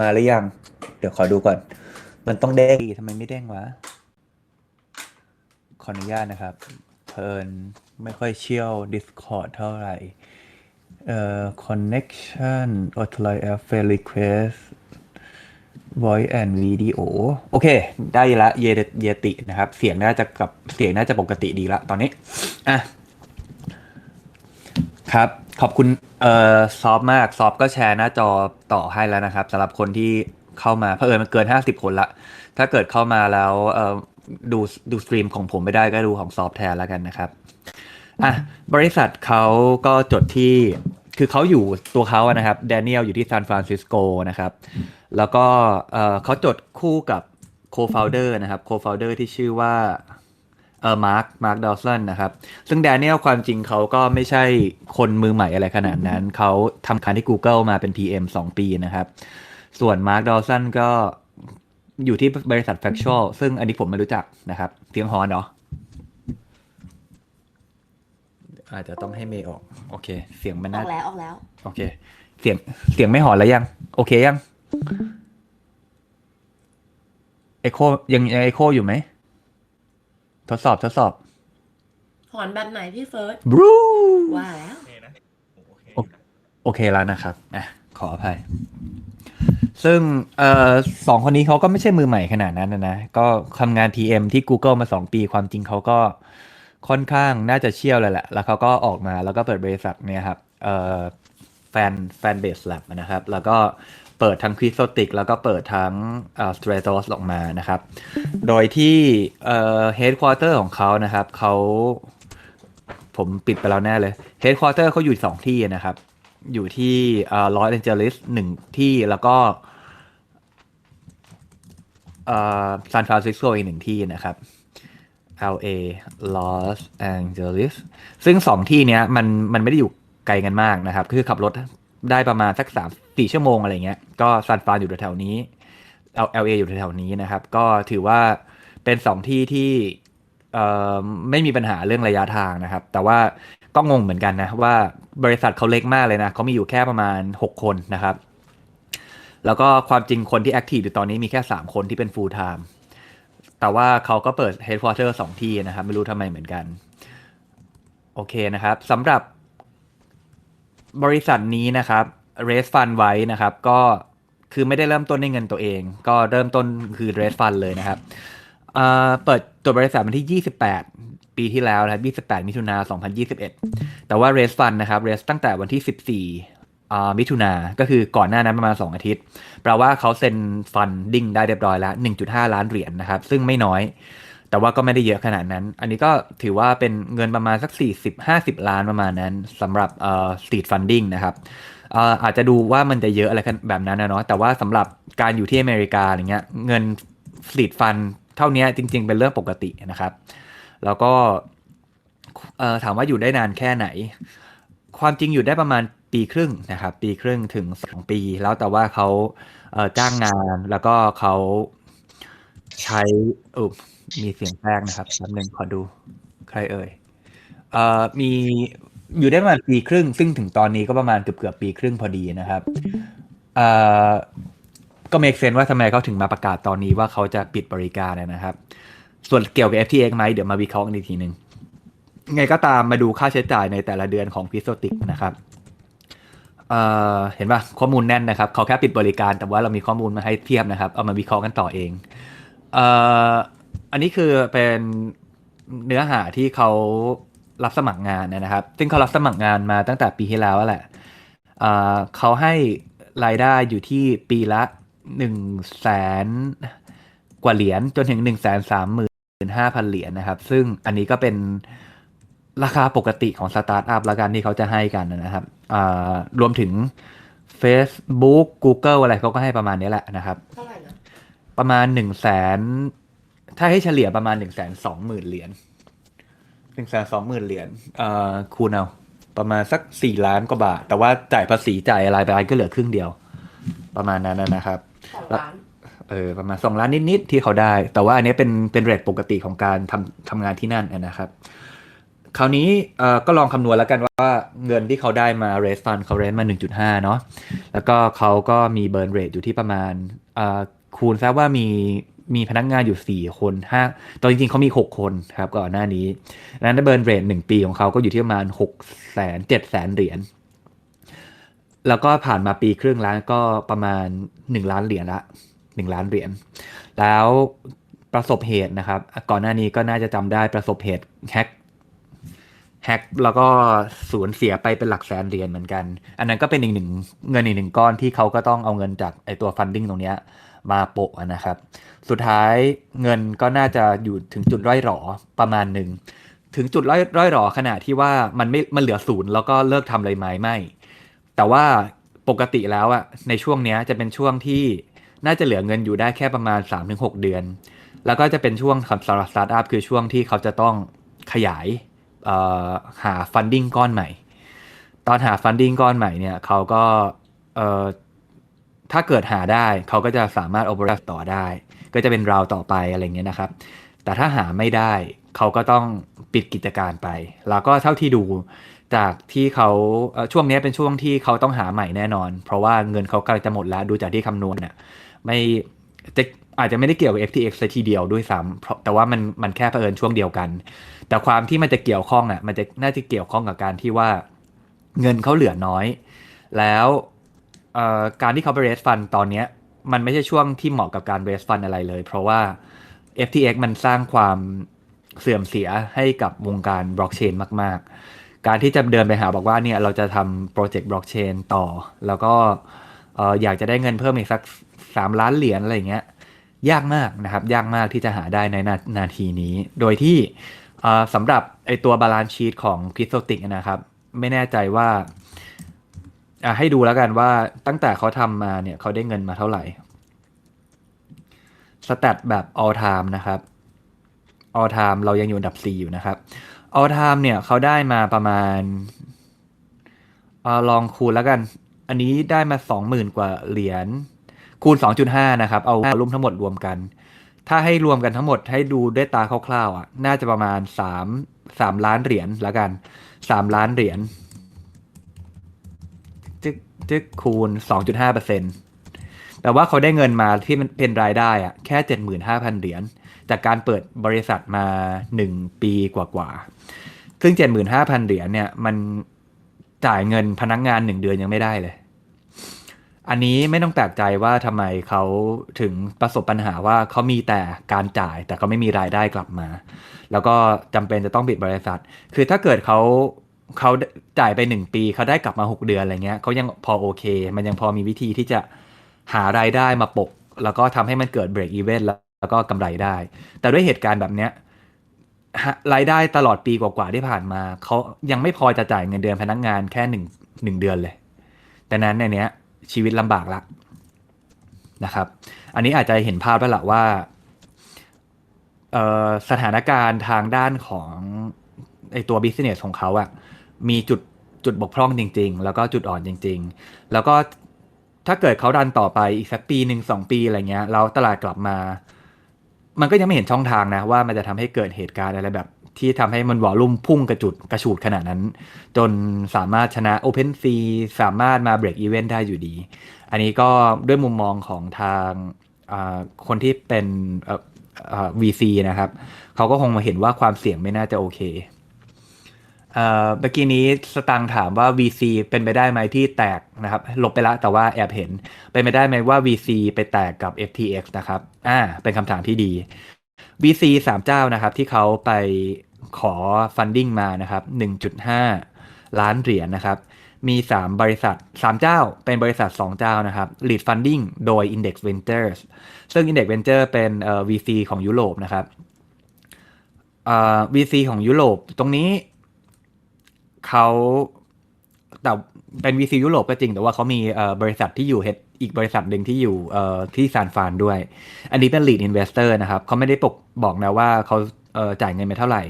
มาหรือยัง เดี๋ยวขอดูก่อน มันต้องเด้งทำไมไม่เด้งวะ ขออนุญาตนะครับ เพลินไม่ค่อยเชี่ยว Discord เท่าไหร่ เอ่อ connection authorize air fair request voice and video โอเค ได้ละ เยเยตินะครับ เสียงน่าจะกับเสียงน่าจะปกติดีละตอนนี้ อะ ครับ ขอบคุณเอ่อซอฟมากซอฟก็แชร์หน้าจอต่อให้แล้วนะครับสำหรับคนที่เข้ามาเพอเอิญมันเกิน50คนละ ถ้าเกิดเข้ามาแล้วเอ่อดูดูสตรีมของผมไม่ได้ก็ดูของซอฟแทนแล้วกันนะครับอะบริษัทเขาก็จดที่คือเขาอยู่ตัวเขาอะนะครับแดเนียลอยู่ที่ซานฟรานซิสโกนะครับ แล้วก็เอ่อเขาจดคู่กับโคฟ o u เดอร์นะครับโคฟ o u เดอร์ที่ชื่อว่า เออมาร์คมาร์คดอลสันนะครับ ซึ่งแดเนียลความจริงเขาก็ไม่ใช่คนมือใหม่อะไรขนาดนั้น เขาทำงานที่ Google มาเป็น PM 2 ปีนะครับ ส่วนมาร์คดอลสันก็อยู่ที่บริษัท Factual ซึ่งอันนี้ผมไม่รู้จักนะครับ เสียงฮอนเนาะอาจจะต้องให้เมย์ออก โอเค เสียงมันอน่าอกแล้วออกแล้ว โอเค เสียงเสียงไม่หอนแล้วยัง โอเคยังเอโคยังยังเอโคอยู่ไหม ทดสอบทดสอบหอนแบบไหนพี่เฟิร์สบรู ว่าแล้วโอเคแล้วนะครับอะขออภัย ซึ่งเอ่อสองคนนี้เขาก็ไม่ใช่มือใหม่ขนาดนั้นนะนะ ก็ทำงาน TM ที่ Google มา 2 ปี ความจริงเขาก็ค่อนข้างน่าจะเชี่ยวเลยแหละ แล้วเขาก็ออกมาแล้วก็เปิดบริษัทเนี่ยครับเอ่อแฟนแฟนเบสแลบนะครับ แล้วก็ เปิดทั้งค u ิ z โ t ติกแล้วก็เปิดทั้งสเอ่อ Stratos ออกมานะครับ โดยที่เอ่อ headquarter ของเขานะครับเขาผมปิดไปแล้วแน่เลย headquarter เขาอยู่สองที่นะครับ อยู่ที่ลอสแอนเจลิสหนึ่งที่แล้วก็ซานฟรานซิสโกอีกหนึ่งที่นะครับ LA Los Angeles ซึ่งสองที่เนี้ยมันมันไม่ได้อยู่ไกลกันมากนะครับ คือขับรถได้ประมาณสักสาม สี่ชั่วโมงอะไรเงี้ย ก็ซานฟรานอยู่แถวๆนี้ L LA ออยู่แถวๆนี้นะครับ ก็ถือว่าเป็นสองที่ที่ไม่มีปัญหาเรื่องระยะทางนะครับ แต่ว่าก็งงเหมือนกันนะ ว่าบริษัทเขาเล็กมากเลยนะเขามีอยู่แค่ประมาณ 6 คนนะครับ แล้วก็ความจริงคนที่แอคทีฟอยู่ตอนนี้มีแค่ 3 คนที่เป็น full time แต่ว่าเขาก็เปิด headquarter สองที่นะครับ ไม่รู้ทำไมเหมือนกัน โอเคนะครับสำหรับบริษัทนี้นะครับ raise fund ไว้นะครับ ก็คือไม่ได้เริ่มต้นด้วยเงินตัวเอง ก็เริ่มต้นคือ raise fund เลยนะครับเปิดตัวบริษัทวันที่ 28 ปีที่แล้วนะครับ28 มิถุนา2021 แต่ว่า raise fund นะครับ raise ตั้งแต่วันที่ 14อ่มิถุนาก็คือก่อนหน้านั้นประมาณ 2 อาทิตย์ แปลว่าเขาเซ็นฟันดิ้งได้เรียบร้อยแล้ว 1.5 ล้านเหรียญนะครับ ซึ่งไม่น้อย แต่ว่าก็ไม่ได้เยอะขนาดนั้น อันนี้ก็ถือว่าเป็นเงินประมาณสัก 40-50 ล้านประมาณนั้นสำหรับเอ่อ seed funding นะครับ อาจจะดูว่ามันจะเยอะอะไรแบบนั้นนะเนาะแต่ว่าสำหรับการอยู่ที่อเมริกาอย่างเงี้ยเงิน seed fund เท่านี้จริง ๆ เป็นเรื่องปกตินะครับ แล้วก็ถามว่าอยู่ได้นานแค่ไหน ความจริงอยู่ได้ประมาณปีครึ่งนะครับ ปีครึ่งถึง2ปี แล้วแต่ว่าเขาเจ้างงานแล้วก็เขาใช้อุบมีเสียงแทรกนะครับแป๊บนึงขอดูใครเอ่ยเอ่อมี อยู่ได้ประมาณปีครึ่ง ซึ่งถึงตอนนี้ก็ประมาณเกือบเกือบปีครึ่งพอดีนะครับก็เมกเซนว่าทำไมเขาถึงมาประกาศตอนนี้ว่าเขาจะปิดบริการนะครับ ส่วนเกี่ยวกับ FTX ไหมเดี๋ยวมาวิเคราะห์กันอีกทีหนึ่งไงก็ตามมาดูค่าใช้จ่ายในแต่ละเดือนของพิโซติกนะครับเเห็นป่ะข้อมูลแน่นนะครับเขาแค่ปิดบริการแต่ว่าเรามีข้อมูลมาให้เทียบนะครับ เอามาวิเคราะห์กันต่อเองเออันนี้คือเป็นเนื้อหาที่เขา รับสมัครงานนะครับ ซึ่งเขารับสมัครงานมาตั้งแต่ปีที่แล้วแหละเอ่อเขาให้รายได้อยู่ที่ปีละหนึ่งแสนกว่าเหรียญจนถึงหนึ่งแสนสามหมื่นห้าพันเหรียญนะครับ ซึ่งอันนี้ก็เป็นราคาปกติของสตาร์ทอัพละกันที่เขาจะให้กันนะครับอ่ารวมถึง Facebook Google อะไรเขาก็ให้ประมาณนี้แหละนะครับเท่าไหร่นะประมาณหนึ่งแสนถ้าให้เฉลี่ยประมาณหนึ่งแสนสองหมื่นเหรียญ หนึ่งแสนสองหมื่นเหรียญเอ่อคูณเอา ประมาณสักสี่ล้านกว่าบาท แต่ว่าจ่ายภาษีจ่ายอะไรไปก็เหลือครึ่งเดียว ประมาณนั้นนะครับ สองล้านเออประมาณสองล้านนิดๆที่เขาได้ แต่ว่าอันนี้เป็นเป็นเรทปกติของการทำทำงานที่นั่นนะครับ คราวนี้เอ่อก็ลองคำนวณแล้วกันว่าเงินที่เขาได้มา raise fund เขา raise มา 1.5 เนาะแล้วก็เขาก็มี burn rate อยู่ที่ประมาณเอ่อคูณซะว่ามี มีพนักงานอยู่ 4 คน5ตอนจริงๆเขามี 6 คนครับก่อนหน้านี้นั้นั้น burn rate 1ปีของเขาก็อยู่ที่ประมาณ6แสน7แสนเหรียญแล้วก็ผ่านมาปีครึ่งแล้วก็ประมาณ 1 ล้านเหรียญละ 1 ล้านเหรียญแล้วประสบเหตุนะครับ ก่อนหน้านี้ก็น่าจะจำได้ประสบเหตุแฮก แฮกแล้วก็สูญเสียไปเป็นหลักแสนเหรียญเหมือนกัน อันนั้นก็เป็นอีกหนึ่งเงินอีกหนึ่งก้อนที่เขาก็ต้องเอาเงินจากไอตัวฟันดิ้งตรงเนี้ยมาโปะนะครับ สุดท้ายเงินก็น่าจะอยู่ถึงจุดร่อยหรอประมาณหนึ่ง ถึงจุดร่อยร่อยหรอขณะที่ว่ามันไม่มันเหลือศูนย์แล้วก็เลิกทำเลยไหมไม่ แต่ว่าปกติแล้วอะในช่วงเนี้ยจะเป็นช่วงที่น่าจะเหลือเงินอยู่ได้แค่ประมาณ 3-6 เดือน แล้วก็จะเป็นช่วงสำหรับสตาร์ทอัพคือช่วงที่เขาจะต้องขยาย หาฟันดิ้งก้อนใหม่ ตอนหาฟันดิ้งก้อนใหม่เนี่ยเขาก็ถ้าเกิดหาได้เขาก็จะสามารถ operate ต่อได้ ก็จะเป็นราวต่อไปอะไรเงี้ยนะครับ แต่ถ้าหาไม่ได้เขาก็ต้องปิดกิจการไป แล้วก็เท่าที่ดูจากที่เขาช่วงนี้เป็นช่วงที่เขาต้องหาใหม่แน่นอน เพราะว่าเงินเขากำลังจะหมดแล้วดูจากที่คำนวณน่ะไม่จะ อาจจะไม่ได้เกี่ยวกับ FTX เลยทีเดียวด้วยซ้ำเพราะแต่ว่ามันมันแค่เผอิญช่วงเดียวกัน แต่ความที่มันจะเกี่ยวข้องอะมันจะน่าจะเกี่ยวข้องกับการที่ว่าเงินเขาเหลือน้อย แล้วการที่เขาไป raise fund ตอนเนี้ยมันไม่ใช่ช่วงที่เหมาะกับการ raise fund อะไรเลย เพราะว่า FTX มันสร้างความเสื่อมเสียให้กับวงการบล็อกเชนมาก ๆ การที่จะเดินไปหาบอกว่าเนี่ยเราจะทำโปรเจกต์บล็อกเชนต่อ แล้วก็เอ่ออยากจะได้เงินเพิ่มอีกสักสามล้านเหรียญอะไรอย่างเงี้ย ยากมากนะครับยากมากที่จะหาได้ในนานาทีนี้ โดยที่สำหรับไอตัวบาลานซ์ชีตของคริสโตติกนะครับ ไม่แน่ใจว่าให้ดูแล้วกันว่าตั้งแต่เขาทำมาเนี่ยเขาได้เงินมาเท่าไหร่สแตทแบบ all time นะครับ all time เรายังอยู่อันดับ 4 อยู่นะครับ all time เนี่ยเขาได้มาประมาณออลองคูณแล้วกัน อันนี้ได้มา 20,000 กว่าเหรียญ คูณ 2.5 นะครับ เอารุ่มทั้งหมดรวมกัน ถ้าให้รวมกันทั้งหมดให้ดูด้วยตาคร่าวๆอะ น่าจะประมาณ 3 3 ล้านเหรียญล้วกัน 3 ล้านเหรียญจึกจึกคูณ 2.5เปอร์เซ็นต์แต่ว่าเขาได้เงินมาที่มันเป็นรายได้อะแค่ 75,000 เหรียญจากการเปิดบริษัทมา 1 ปีกว่าๆ ซึ่ง 75,000 เหรียญเนี่ย มันจ่ายเงินพนักงาน 1 เดือนยังไม่ได้เลย อันนี้ไม่ต้องแปลกใจว่าทำไมเขาถึงประสบปัญหาว่าเขามีแต่การจ่ายแต่เขาไม่มีรายได้กลับมา แล้วก็จำเป็นจะต้องปิดบริษัท คือถ้าเกิดเขาเขาจ่ายไปหนึ่งปีเขาได้กลับมาหกเดือนอะไรเงี้ยเขายังพอโอเค มันยังพอมีวิธีที่จะหารายได้มาปก แล้วก็ทำให้มันเกิดเบรกอีเวนต์แล้วก็กำไรได้ แต่ด้วยเหตุการณ์แบบเนี้ยรายได้ตลอดปีกว่าๆที่ผ่านมาเขายังไม่พอจะจ่ายเงินเดือนพนักงานแค่หนึ่งหนึ่งเดือนเลย แต่นั้นในเนี้ย ชีวิตลำบากละนะครับ อันนี้อาจจะเห็นภาพแล้วล่ะว่าสถานการณ์ทางด้านของไอตัวบิสเนสของเขาอะมีจุดจุดบกพร่องจริง ๆ แล้วก็จุดอ่อนจริง ๆ แล้วก็ถ้าเกิดเขาดันต่อไปอีกสักปีหนึ่งสองปีอะไรเงี้ยแล้วตลาดกลับมา มันก็ยังไม่เห็นช่องทางนะว่ามันจะทำให้เกิดเหตุการณ์อะไรแบบ ที่ทำให้มันวอลลุ่มพุ่งกระจุดกระฉูดขนาดนั้น จนสามารถชนะ Open s e a สามารถมาเบรกอีเวนต์ได้อยู่ดี อันนี้ก็ด้วยมุมมองของทางคนที่เป็น VC นะครับ เขาก็คงมาเห็นว่าความเสี่ยงไม่น่าจะโอเคเมื่อกี้นี้สตังค์ถามว่า VC เป็นไปได้ไหมที่แตกนะครับ ลบไปล้วแต่ว่าแอบเห็น เป็นไปได้ไหมว่า VC ไปแตกกับ FTX นะครับ อ่า เป็นคำถามที่ดี VC สามเจ้านะครับที่เขาไปขอ funding มานะครับ1.5 ล้านเหรียญนะครับ มี 3 บริษัท 3 เจ้า เป็นบริษัท 2 เจ้านะครับ lead funding โดย Index Ventures ซึ่ง Index Venture เป็นเอ่อ VC ของยุโรปนะครับเอ่อ VC ของยุโรปตรงนี้เขาแต่ เป็น VC ยุโรปก็จริง แต่ว่าเขามีบริษัทที่อยู่เฮดอีกบริษัทหนึ่งที่อยู่ที่ซานฟานด้วย อันนี้เป็น lead investor นะครับเขาไม่ได้ปกบอกนะว่าเขาจ่ายเงินไปเท่าไหร่